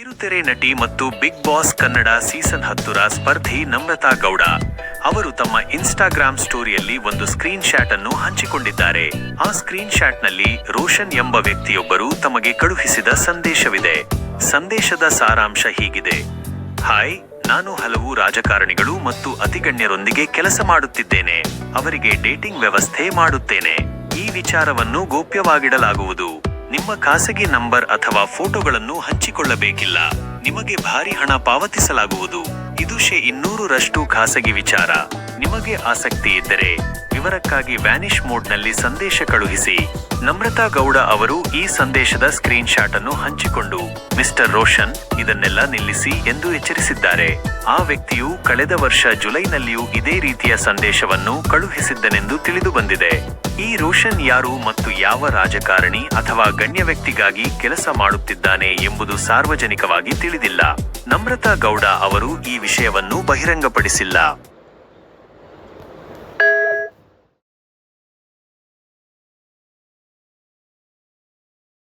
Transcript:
ಕಿರುತೆರೆ ನಟಿ ಮತ್ತು ಬಿಗ್ ಬಾಸ್ ಕನ್ನಡ ಸೀಸನ್ ಹತ್ತರ ಸ್ಪರ್ಧಿ ನಮ್ರತಾ ಗೌಡ. ಅವರು ತಮ್ಮ ಇನ್ಸ್ಟಾಗ್ರಾಮ್ ಸ್ಟೋರಿಯಲ್ಲಿ ಒಂದು ಸ್ಕ್ರೀನ್ ಶಾಟ್ ಅನ್ನು ಹಂಚಿಕೊಂಡಿದ್ದಾರೆ. ಆ ಸ್ಕ್ರೀನ್ ಶಾಟ್ನಲ್ಲಿ ರೋಷನ್ ಎಂಬ ವ್ಯಕ್ತಿಯೊಬ್ಬರು ತಮಗೆ ಕಳುಹಿಸಿದ ಸಂದೇಶವಿದೆ. ಸಂದೇಶದ ಸಾರಾಂಶ ಹೀಗಿದೆ. ಹಾಯ್, ನಾನು ಹಲವು ರಾಜಕಾರಣಿಗಳು ಮತ್ತು ಅತಿಗಣ್ಯರೊಂದಿಗೆ ಕೆಲಸ ಮಾಡುತ್ತಿದ್ದೇನೆ. ಅವರಿಗೆ ಡೇಟಿಂಗ್ ವ್ಯವಸ್ಥೆ ಮಾಡುತ್ತೇನೆ. ಈ ವಿಚಾರವನ್ನು ಗೋಪ್ಯವಾಗಿಡಲಾಗುವುದು. ನಿಮ್ಮ ಖಾಸಗಿ ನಂಬರ್ ಅಥವಾ ಫೋಟೋಗಳನ್ನು ಹಂಚಿಕೊಳ್ಳಬೇಕಿಲ್ಲ ನಿಮಗೆ ಭಾರಿ ಹಣ ಪಾವತಿಸಲಾಗುವುದು. ಇದು ಶೇ ಇನ್ನೂರರಷ್ಟು ಖಾಸಗಿ ವಿಚಾರ. ನಿಮಗೆ ಆಸಕ್ತಿ ಇದ್ದರೆ ವಿವರಕ್ಕಾಗಿ ವ್ಯಾನಿಷ್ ಮೋಡ್ನಲ್ಲಿ ಸಂದೇಶ ಕಳುಹಿಸಿ. ನಮ್ರತಾ ಗೌಡ ಅವರು ಈ ಸಂದೇಶದ ಸ್ಕ್ರೀನ್ ಶಾಟ್ ಅನ್ನು ಹಂಚಿಕೊಂಡು, ಮಿಸ್ಟರ್ ರೋಷನ್ ಇದನ್ನೆಲ್ಲ ನಿಲ್ಲಿಸಿ ಎಂದು ಎಚ್ಚರಿಸಿದ್ದಾರೆ. ಆ ವ್ಯಕ್ತಿಯು ಕಳೆದ ವರ್ಷ ಜುಲೈನಲ್ಲಿಯೂ ಇದೇ ರೀತಿಯ ಸಂದೇಶವನ್ನು ಕಳುಹಿಸಿದ್ದನೆಂದು ತಿಳಿದು ಬಂದಿದೆ. ಈ ರೋಷನ್ ಯಾರು ಮತ್ತು ಯಾವ ರಾಜಕಾರಣಿ ಅಥವಾ ಗಣ್ಯ ವ್ಯಕ್ತಿಗಾಗಿ ಕೆಲಸ ಮಾಡುತ್ತಿದ್ದಾನೆ ಎಂಬುದು ಸಾರ್ವಜನಿಕವಾಗಿ ತಿಳಿದಿಲ್ಲ. ನಮ್ರತಾ ಗೌಡ ಅವರು ಈ ವಿಷಯವನ್ನು ಬಹಿರಂಗಪಡಿಸಿಲ್ಲ.